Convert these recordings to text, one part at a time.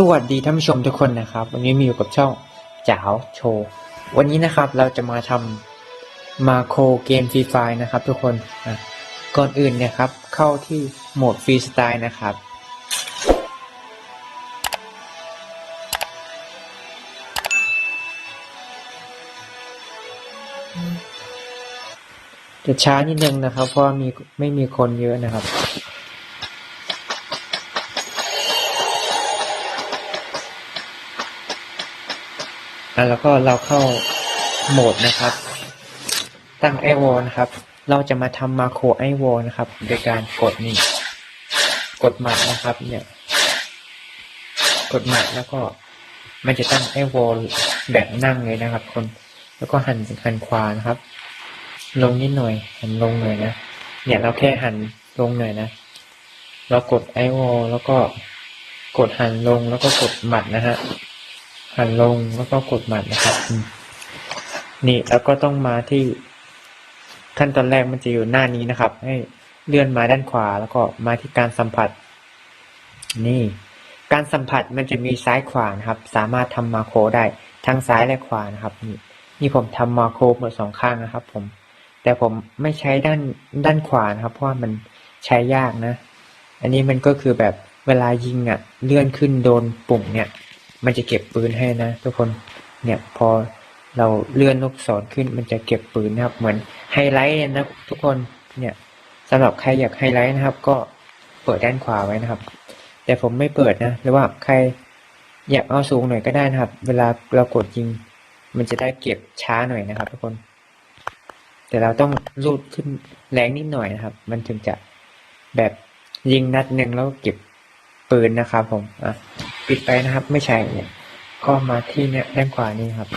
สวัสดีท่านผู้ชมทุกคนนะครับ วันนี้มีอยู่กับช่องจ๋าวโชว์ วันนี้นะครับเราจะมาทำมาโครเกมฟรีไฟนะครับ ทุกคนอะก่อนอื่นเนี่ยครับ เข้าที่โหมดฟรีสไตล์นะครับ จะช้านิดนึงนะครับ เพราะมีไม่มีคนเยอะนะครับ แล้วก็เราเข้าโหมดนะครับ ตั้งไอวอลนะครับ เราจะมาทำมาโครไอวอลนะครับ โดยการกดนี่กดหมัดนะครับ เนี่ย กดหมัดแล้วก็มันจะตั้งไอวอลแบบนั่งเลยนะครับ คน แล้วก็หันหันขวานะครับ ลงนิดหน่อย หันลงหน่อยนะ เนี่ยเราแค่หันลงหน่อยนะ เรากดไอวอลแล้วก็กดหันลงแล้วก็กดหมัดนะฮะ หันลงแล้วก็กดหมัดนะครับ นี่แล้วก็ต้องมาที่ขั้นตอนแรกมันจะอยู่หน้านี้นะครับ ให้เลื่อนมาด้านขวา แล้วก็มาที่การสัมผัส นี่ การสัมผัสมันจะมีซ้ายขวานะครับ สามารถทำมาโคได้ทั้งซ้ายและขวานะครับ นี่ นี่ผมทำมาโคหมดสองข้างนะครับ ผม แต่ผมไม่ใช้ด้านด้านขวานะครับ เพราะว่ามันใช้ยากนะ อันนี้มันก็คือแบบเวลายิงอะ เลื่อนขึ้นโดนปุ่มเนี่ย มันจะเก็บปืนให้นะ ทุกคนเนี่ยพอเราเลื่อนลูกศรขึ้นมันจะเก็บปืนนะครับ เหมือนไฮไลท์นะทุกคนเนี่ยสำหรับใครอยากไฮไลท์นะครับ ก็เปิดด้านขวาไว้นะครับ แต่ผมไม่เปิดนะหรือว่าใครอยากเอาสูงหน่อยก็ได้นะครับ เวลาเรากดยิง มันจะได้เก็บช้าหน่อยนะครับ ทุกคน แต่เราต้องรูดขึ้นแรงนิดหน่อยนะครับ มันถึงจะแบบยิงนัดหนึ่งแล้วเก็บปืนนะครับผมอะ ปิดไปนะครับ ไม่ใช่เนี่ยก็มาที่เนี่ยด้านขวานี่ครับ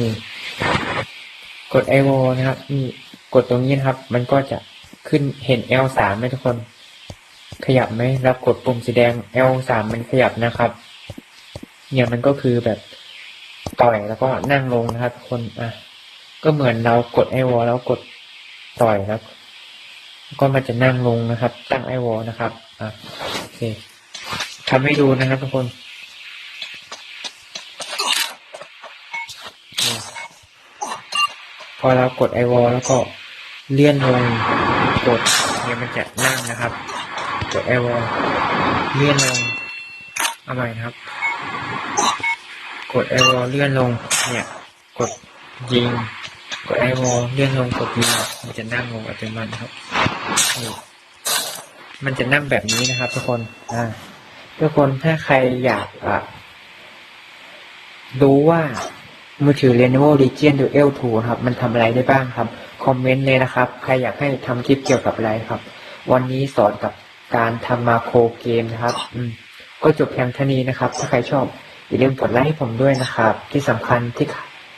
นี่ กดไอโวนะครับนี่กดตรงนี้นะครับ มันก็จะขึ้นเห็น L3 ไหมทุกคน ขยับไหมแล้วกดปุ่มสีแดง L3 มันขยับนะครับ เนี่ยมันก็คือแบบต่อยแล้วก็นั่งลงนะครับทุกคนอะก็เหมือนเรากดไอวอแล้วกดต่อยแล้ว ก็มันจะนั่งลงนะครับ ตั้งไอวอลนะครับอะโอเคทำให้ดูนะครับทุกคนพอเรากดไอวอลแล้วก็เลื่อนลงกดเนี่ยมันจะนั่งนะครับ กดไอวอลเลื่อนลงเอาใหม่นะครับ กดไอวอลเลื่อนลงเนี่ยกดยิงกดไอวอลเลื่อนลงกดยิงมันจะนั่งลงอัตโนมัตินะครับ มันจะนั่งแบบนี้นะครับ ทุกคนอ่าทุกคนถ้าใครอยากอะรู้ว่ามือถือ Lenovo Legion Duel 2ครับ มันทำอะไรได้บ้างครับ คอมเมนต์เลยนะครับ ใครอยากให้ทำคลิปเกี่ยวกับอะไรครับ วันนี้สอนกับการทำมาโครเกมนะครับ อืม ก็จบเพียงเท่านี้นะครับ ถ้าใครชอบ อย่าลืมกดไลค์ให้ผมด้วยนะครับ ที่สำคัญที่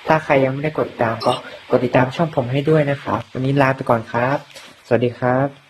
ถ้าใครยังไม่ได้กดติดตามก็กดติดตามช่องผมให้ด้วยนะครับ วันนี้ลาไปก่อนครับ สวัสดีครับ